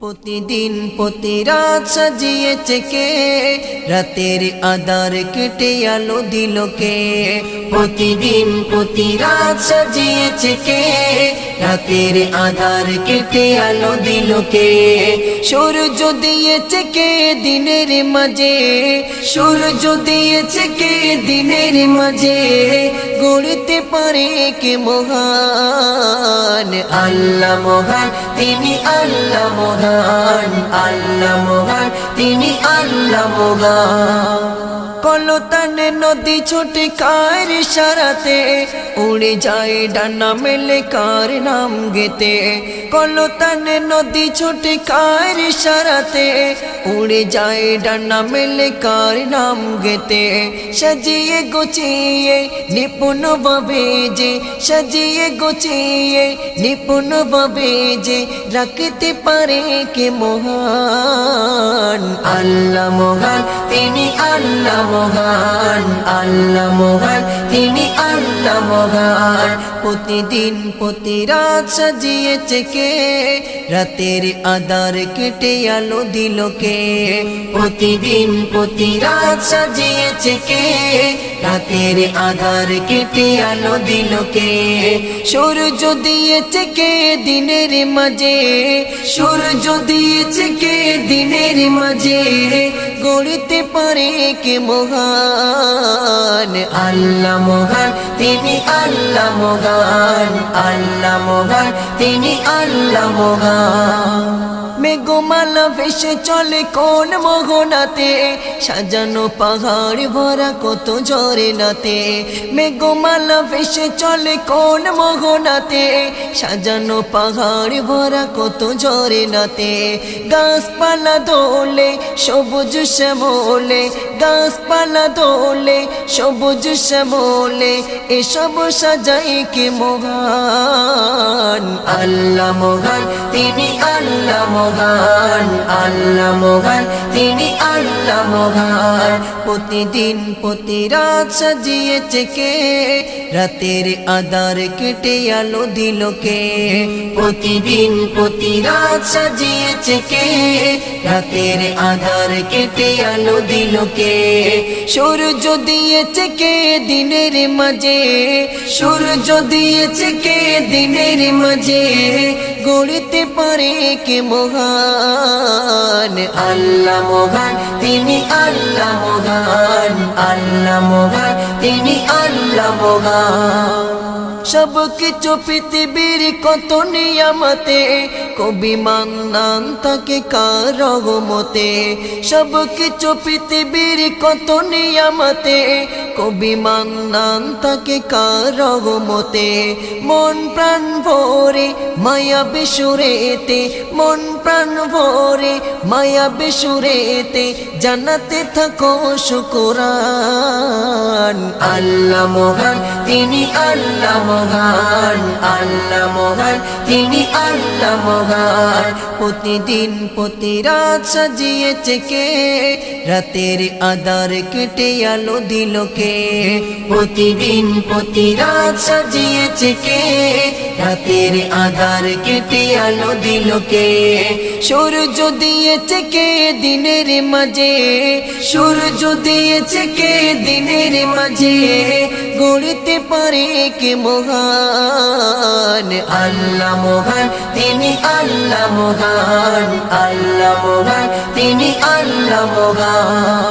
প্রতিদিন প্রতি রাত সাজিয়েছে কে রাতের আদার কেটে আলো দিল কে? প্রতিদিন প্রতি রাত সাজিয়েছে কে রাতের আধার কেটে আলো দিল কে? সূর্য দিয়েছে কে দিনের মাঝে। সূর্য দিয়েছে কে দিনের মাঝে। গড়তে পারে কে মহান? আল্লাহ মহান তিনি আল্লাহ মহান। আল্লাহ মহান তিনি আল্লাহ মহান। কলতানে নদী ছোটে কার সারাতে উড়ে যায় ডানা মেলে কার নাম গেতে? কলতানে নদী ছোটে কার সারাতে উড়ে যায় ডানা মেলে কার নাম গেতে? সাজিয়ে গুছিয়ে নিপুণ ভাবে যে, সাজিয়ে গুছিয়ে নিপুণ ভাবে যে, রাখতে পারে কে মহান? আল্লাহ মহান তিনি আল্লাহ মহান আল্লাহ মহান, তিনি আল্লাহ মহান। প্রতিদিন প্রতি রাত সাজিয়েছে কে? রাতের আদার কেটে আলো দিল কে? প্রতিদিন প্রতি রাত সাজিয়েছে কে? রাতের আধার কেটে আলো দিল কে? সূর্য দিয়েছে কে দিনের মাঝে? সূর্য দিয়েছে কে দিনের মাঝে? গড়তে পারে কে মহান? আল্লাহ মহান, তিনি আল্লাহ মহান। আল্লাহ মহান, তিনি আল্লাহ মহান। মেঘমালা ভেসে চলে কোন মোহনাতে? সাজানো পাহাড় ভরা কত ঝরে নাতে। মেঘমালা ভেসে চলে কোন মোহনাতে? সাজানো পাহাড় ভরা কত ঝরে নাতে। গাছপালা দোলে সবুজ শ্যামলে, গাছপালা দোলে সবুজ শ্যামলে, এসব সাজাই কে মহান? আল্লাহ মহান তিনি আল্লাহ মহান আল্লাহ মহান। তিনি আল্লাহ মহান। প্রতিদিন প্রতি রাত সাজিয়েছে কে? রাতের আদার কেটে আলো দিল কে? প্রতিদিন প্রতি রাত সাজিয়েছে কে? রাতের আধার কেটে আলো দিল কে? সূর্য দিয়েছে কে দিনের মাঝে? সূর্য দিয়েছে কে দিনের মাঝে? গড়তে পারে কে মহান? আল্লাহ মহান তিনি আল্লাহ মহান। আল্লাহ মহান তিনি আল্লাহ মহান। সব কিছু পৃথিবীর কত নিয়ামতে কবি মান্নান তাকে কার রহমতে। সব কিছু পৃথিবীর কত নিয়ামতে কবি মান্নান তাকে কার রহমতে মন প্রাণ ভরে মায়া বিশুরেতে মন প্রাণ ভোরে মায়া বিশুরেতে জানাতে থাকো শুকুরান। আল্লাহ মহান তিনি আল্লাহ মহান আল্লাহ মহান। তিনি আল্লাহ মহান। প্রতিদিন প্রতি রাত সাজিয়েছে কে? রাতের আদার কেটে আলো দিল কে? প্রতিদিন প্রতি রাত সাজিয়েছে কে? রাতের আধার কেটে আলো দিল কে? সূর্য দিয়েছে কে দিনের মাঝে সূর্য দিয়েছে কে দিনের মাঝে, গড়তে পারে কে মহান? আল্লাহ মহান, তিনি আল্লাহ মহান আল্লাহ মহান, তিনি আল্লাহ মহান।